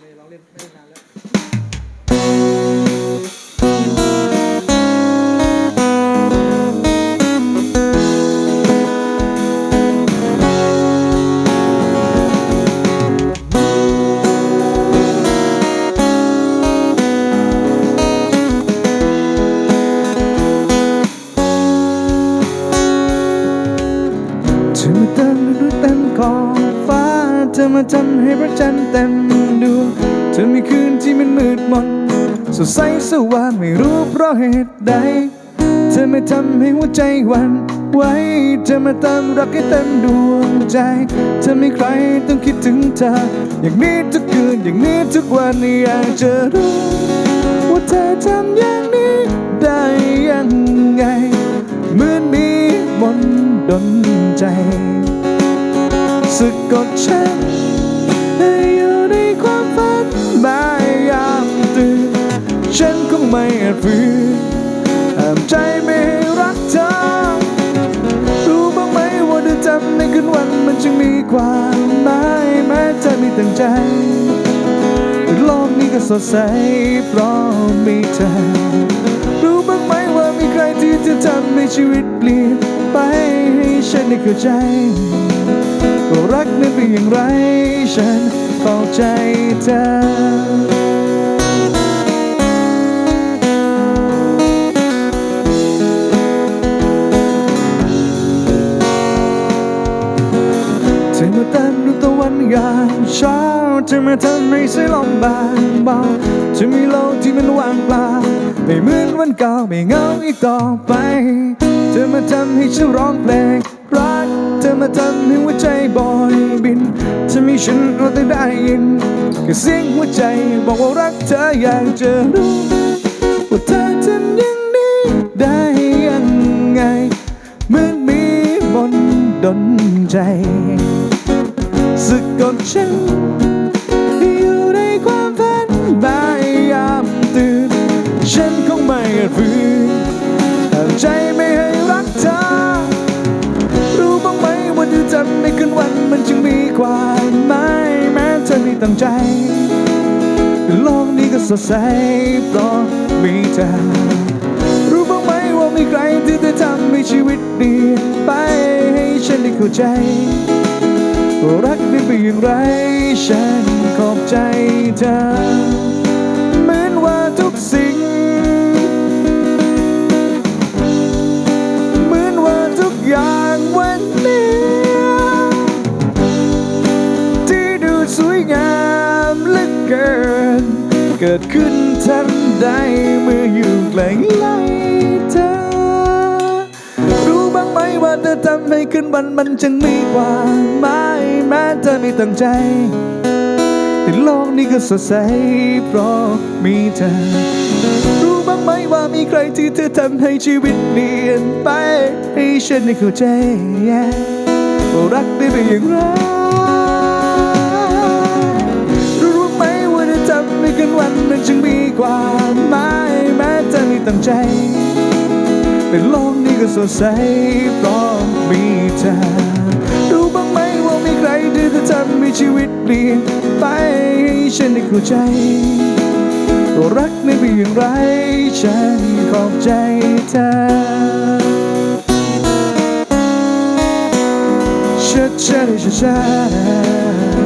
เลยลองเล่นไม่ได้นานแล้วเธอมาเติมฤดูเต็มขอบฟ้า เธอมาทำให้พระจันทร์เต็ม เธอมีคืนที่มันมืดมนสดใสสว่างไม่รู้เพราะเหตุใด เธอไม่ทำให้หัวใจหวันไหวเธอมาเติมรักให้เต็มดวงใจ เธอไม่ใครต้องคิดถึงเธอ อย่างนี้ทุกคืนอย่างนี้ทุกวันอยากจะรู้ว่าเธอทำอย่างนี้ได้ยังไงเหมือนมีมนต์ดนใจสะกดฉัน ไม่อาจฝืนห้ามใจไม่ให้รักเธอ รู้บ้างไหมว่าเธอทำในคืนวันมันจึงมีความหมายแม้เธอไม่ตั้งใจ โลกนี้ก็สดใสเพราะมีเธอ รู้บ้างไหมว่ามีใครที่จะทำให้ชีวิตเปลี่ยนไปให้ฉันได้เข้าใจว่ารักนั้นเป็นอย่างไร ฉันเข้าใจเธอ เช้าเธอมาทำให้สายลมบางเบาเธอมีโลกที่มันว่างเปล่าไม่เหมือนวันเก่าไม่เงาอีกต่อไปเธอมาทำให้ฉันร้องเพลงรักเธอมาทำให้หัวใจบอยบินเธอมีฉันเราได้ได้ยินแค่เสียงหัวใจบอกว่ารักเธออยากจะรู้ว่าเธอทำอย่างนี้ได้ยังไงเหมือนมีมนต์ดนใจ สะกดฉัน อยู่ในความฝันบายยามตื่น ฉันคงไม่อาจฝืนห้ามใจไม่ให้รักเธอ รู้บ้างไหมว่าเธอทำในคืนวันมันจึงมีความหมายแม้เธอไม่ตั้งใจ โลกนี้ก็สดใสเพราะมีเธอ รู้บ้างไหมว่ามีใครที่จะทำให้ชีวิตเปลี่ยนไปให้ฉันได้เข้าใจ รักได้เป็นอย่างไร ฉันขอบใจเธอ เหมือนว่าทุกสิ่ง เหมือนว่าทุกอย่างวันนี้ ที่ดูสวยงามเหลือเกิน เกิดขึ้นทันใดเมื่ออยู่ใกล้ ทำให้ขึ้นวันมันจึงมีความหมายแม้เธอไม่ตั้งใจ แต่โลกนี้ก็สดใสเพราะมีเธอ รู้บ้างไหมว่ามีใครที่เธอทำให้ชีวิตเปลี่ยนไปให้ฉันได้เข้าใจว่ารักได้เป็นอย่างไรรู้ไหมว่าเธอทำให้กันวันมันจึงมีความหมายแม้เธอไม่ตั้งใจ แต่โลกนี้ก็สดใสเพราะมีเธอรู้บ้างไหมว่ามีใครที่จะทำให้ชีวิตเปลี่ยนไปให้ฉันได้เข้าใจรักนั้นเป็นอย่างไร ฉันขอบใจเธอชาชาชาชา